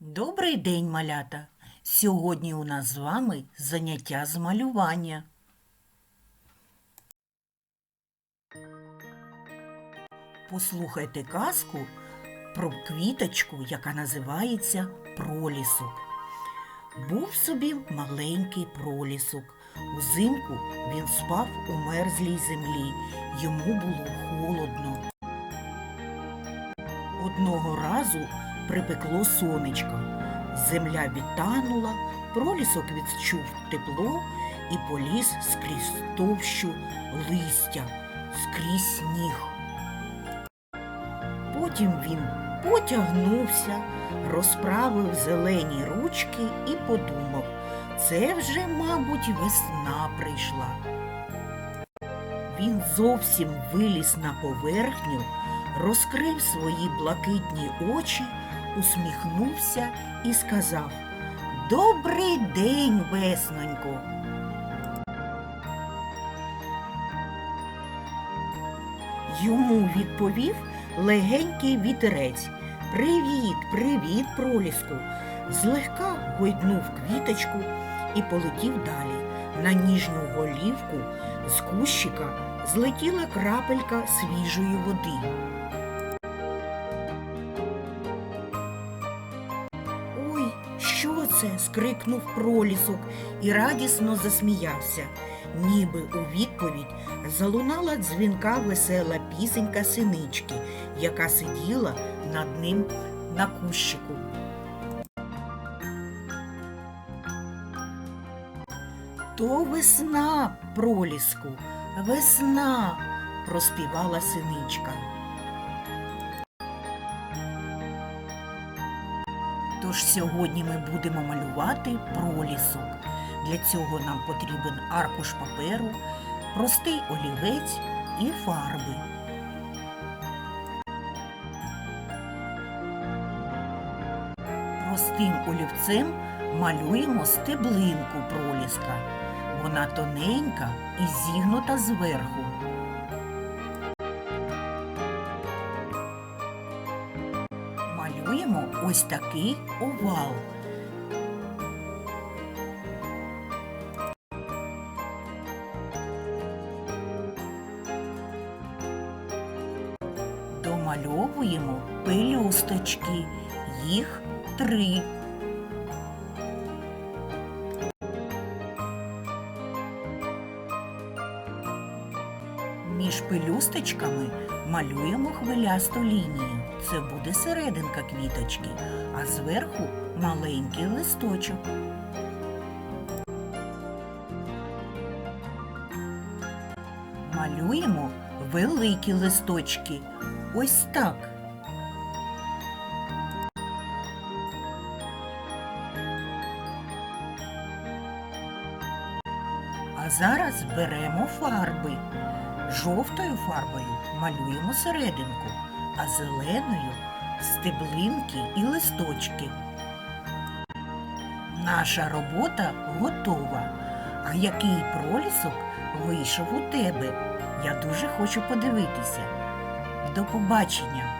Добрий день, малята! Сьогодні у нас з вами заняття з малювання. Послухайте казку про квіточку, яка називається пролісок. Був собі маленький пролісок. Узимку він спав у мерзлій землі. Йому було холодно. Одного разу припекло сонечко. Земля відтанула, пролісок відчув тепло і поліз скрізь товщу листя, скрізь сніг. Потім він потягнувся, розправив зелені ручки і подумав, це вже, мабуть, весна прийшла. Він зовсім виліз на поверхню, розкрив свої блакитні очі, усміхнувся і сказав Добрий день, веснонько. Йому відповів легенький вітерець. Привіт, привіт, проліску. Злегка гойднув квіточку і полетів далі. На ніжню голівку з кущика злетіла крапелька свіжої води. Це? скрикнув пролісок і радісно засміявся. Ніби у відповідь залунала дзвінка весела пісенька синички, яка сиділа над ним на кущику. То весна, проліску, весна, проспівала синичка. Тож сьогодні ми будемо малювати пролісок. Для цього нам потрібен аркуш паперу, простий олівець і фарби. Простим олівцем малюємо стеблинку проліска. Вона тоненька і зігнута зверху. Малюємо ось такий овал. Домальовуємо пелюсточки. Їх три. Між пелюсточками малюємо хвилясту лінію. Це буде серединка квіточки, а зверху маленький листочок. Малюємо великі листочки. Ось так. А зараз беремо фарби. Жовтою фарбою малюємо серединку, а зеленою стеблинки і листочки. Наша робота готова. А який пролісок вийшов у тебе? Я дуже хочу подивитися. До побачення!